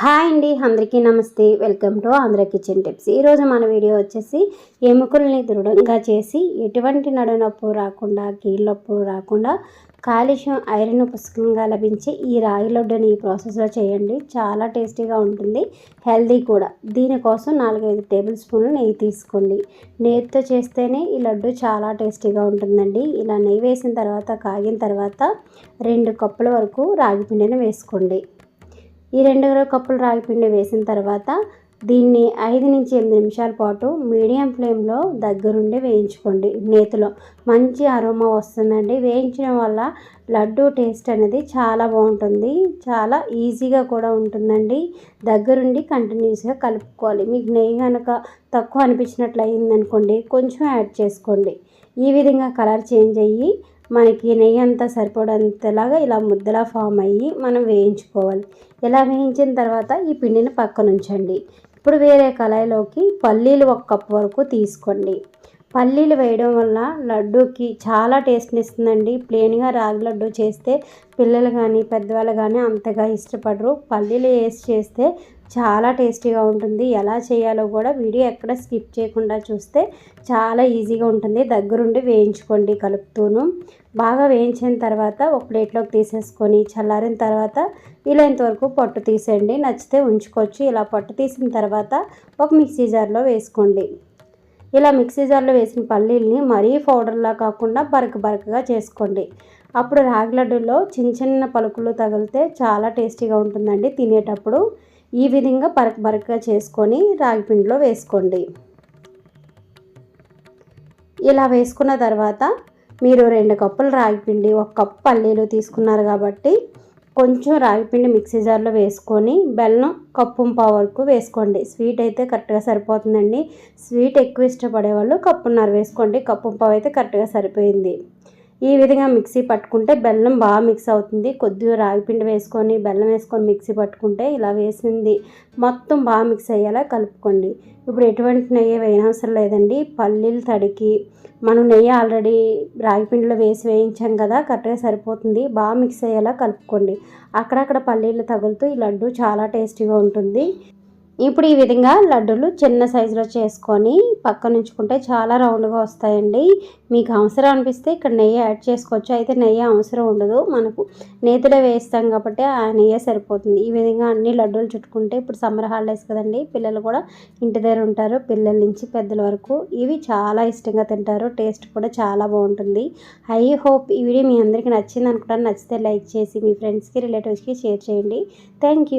Hi అండి అందరికీ నమస్తే. Welcome to Andhra kitchen tips. ఈరోజు మన వీడియో వచ్చేసి ఎముకల్ని దృఢంగా చేసి ఎటువంటి నడునొప్పు రాకుండా కీళ్ళొప్పు రాకుండా కాలుష్యం ఐరన్ పుష్కలంగా లభించే ఈ రాగి లడ్డుని ఈ ప్రాసెస్లో చేయండి. చాలా టేస్టీగా ఉంటుంది హెల్దీ కూడా. దీనికోసం నాలుగైదు టేబుల్ స్పూన్లు నెయ్యి తీసుకోండి. నెయ్యితో చేస్తేనే ఈ లడ్డు చాలా టేస్టీగా ఉంటుందండి. ఇలా నెయ్యి వేసిన తర్వాత కాగిన తర్వాత రెండు కప్పుల వరకు రాగి పిండిని వేసుకోండి. ఈ రెండు కప్పులు రాగి పిండి వేసిన తర్వాత దీన్ని ఐదు నుంచి ఎనిమిది నిమిషాల పాటు మీడియం ఫ్లేమ్లో దగ్గరుండి వేయించుకోండి నేతిలో. మంచి అరోమా వస్తుందండి. వేయించడం వల్ల లడ్డు టేస్ట్ అనేది చాలా బాగుంటుంది. చాలా ఈజీగా కూడా ఉంటుందండి. దగ్గరుండి కంటిన్యూస్గా కలుపుకోవాలి. మీకు నెయ్యి కనుక తక్కువ అనిపించినట్లు అయిందనుకోండి కొంచెం యాడ్ చేసుకోండి. ఈ విధంగా కలర్ చేంజ్ అయ్యి మనకి నెయ్యి అంతా సరిపడంతలాగా ఇలా ముద్దలా ఫామ్ అయ్యి మనం వేయించుకోవాలి. ఇలా వేయించిన తర్వాత ఈ పిండిని పక్కన ఉంచండి ఇప్పుడు వేరే కళాయిలోకి పల్లీలు ఒక కప్ వరకు తీసుకోండి. పల్లీలు వేయడం వల్ల లడ్డూకి చాలా టేస్ట్ని ఇస్తుందండి ప్లెయిన్గా రాగి లడ్డు చేస్తే పిల్లలు కానీ పెద్దవాళ్ళు కానీ అంతగా ఇష్టపడరు. పల్లీలు వేసి చేస్తే చాలా టేస్టీగా ఉంటుంది. ఎలా చేయాలో కూడా వీడియో ఎక్కడ స్కిప్ చేయకుండా చూస్తే చాలా ఈజీగా ఉంటుంది. దగ్గరుండి వేయించుకోండి కలుపుతూను. బాగా వేయించిన తర్వాత ఒక ప్లేట్లోకి తీసేసుకొని చల్లారిన తర్వాత వీలైనంత వరకు పొట్టు తీసేయండి. నచ్చితే ఉంచుకోవచ్చు. ఇలా పొట్టు తీసిన తర్వాత ఒక మిక్సీ జార్లో వేసుకోండి. ఇలా మిక్సీ జార్లో వేసిన పల్లీల్ని మరీ పౌడర్లా కాకుండా బరక బరకగా చేసుకోండి. అప్పుడు రాగి లడ్డూలో చిన్న చిన్న పలుకులు తగిలితే చాలా టేస్టీగా ఉంటుందండి తినేటప్పుడు. ఈ విధంగా బరక బరకగా చేసుకొని రాగి పిండిలో వేసుకోండి. ఇలా వేసుకున్న తర్వాత మీరు రెండు కప్పులు రాగి పిండి ఒక కప్పు పల్లీలు తీసుకున్నారు కాబట్టి కొంచెం రాగిపిండి మిక్సీ జార్లో వేసుకొని బెల్లం కప్పు పావు వరకు వేసుకోండి. స్వీట్ అయితే కరెక్ట్గా సరిపోతుందండి. స్వీట్ ఎక్కువ ఇష్టపడే వాళ్ళు కప్పున్నర వేసుకోండి. కప్పు పావు అయితే కరెక్ట్గా సరిపోయింది. ఈ విధంగా మిక్సీ పట్టుకుంటే బెల్లం బాగా మిక్స్ అవుతుంది. కొద్దిగా రాగిపిండి వేసుకొని బెల్లం వేసుకొని మిక్సీ పట్టుకుంటే ఇలా వేసింది. మొత్తం బాగా మిక్స్ అయ్యేలా కలుపుకోండి. ఇప్పుడు ఎటువంటి నెయ్యి వేయనవసరం లేదండి. పల్లీలు తడికి మనం నెయ్యి ఆల్రెడీ రాగిపిండిలో వేసి వేయించాం కదా కరెక్ట్గా సరిపోతుంది. బాగా మిక్స్ అయ్యేలా కలుపుకోండి. అక్కడక్కడ పల్లీలు తగులుతూ ఈ లడ్డు చాలా టేస్టీగా ఉంటుంది. ఇప్పుడు ఈ విధంగా లడ్డూలు చిన్న సైజులో చేసుకొని పక్కన ఉంచుకుంటే చాలా రౌండ్గా వస్తాయండి. మీకు అవసరం అనిపిస్తే ఇక్కడ నెయ్యి యాడ్ చేసుకోవచ్చు. అయితే నెయ్యి అవసరం ఉండదు. మనకు నేతిలో వేస్తాం కాబట్టి ఆ నెయ్యి సరిపోతుంది. ఈ విధంగా అన్ని లడ్డూలు చుట్టుకుంటే ఇప్పుడు సమ్మర్ హాలిడేస్ కదండి పిల్లలు కూడా ఇంటి దగ్గర ఉంటారు. పిల్లల నుంచి పెద్దల వరకు ఇవి చాలా ఇష్టంగా తింటారు. టేస్ట్ కూడా చాలా బాగుంటుంది. ఐ హోప్ ఈ వీడియో మీ అందరికీ నచ్చింది అనుకుంటాను. నచ్చితే లైక్ చేసి మీ ఫ్రెండ్స్కి రిలేటివ్స్కి షేర్ చేయండి. Thank you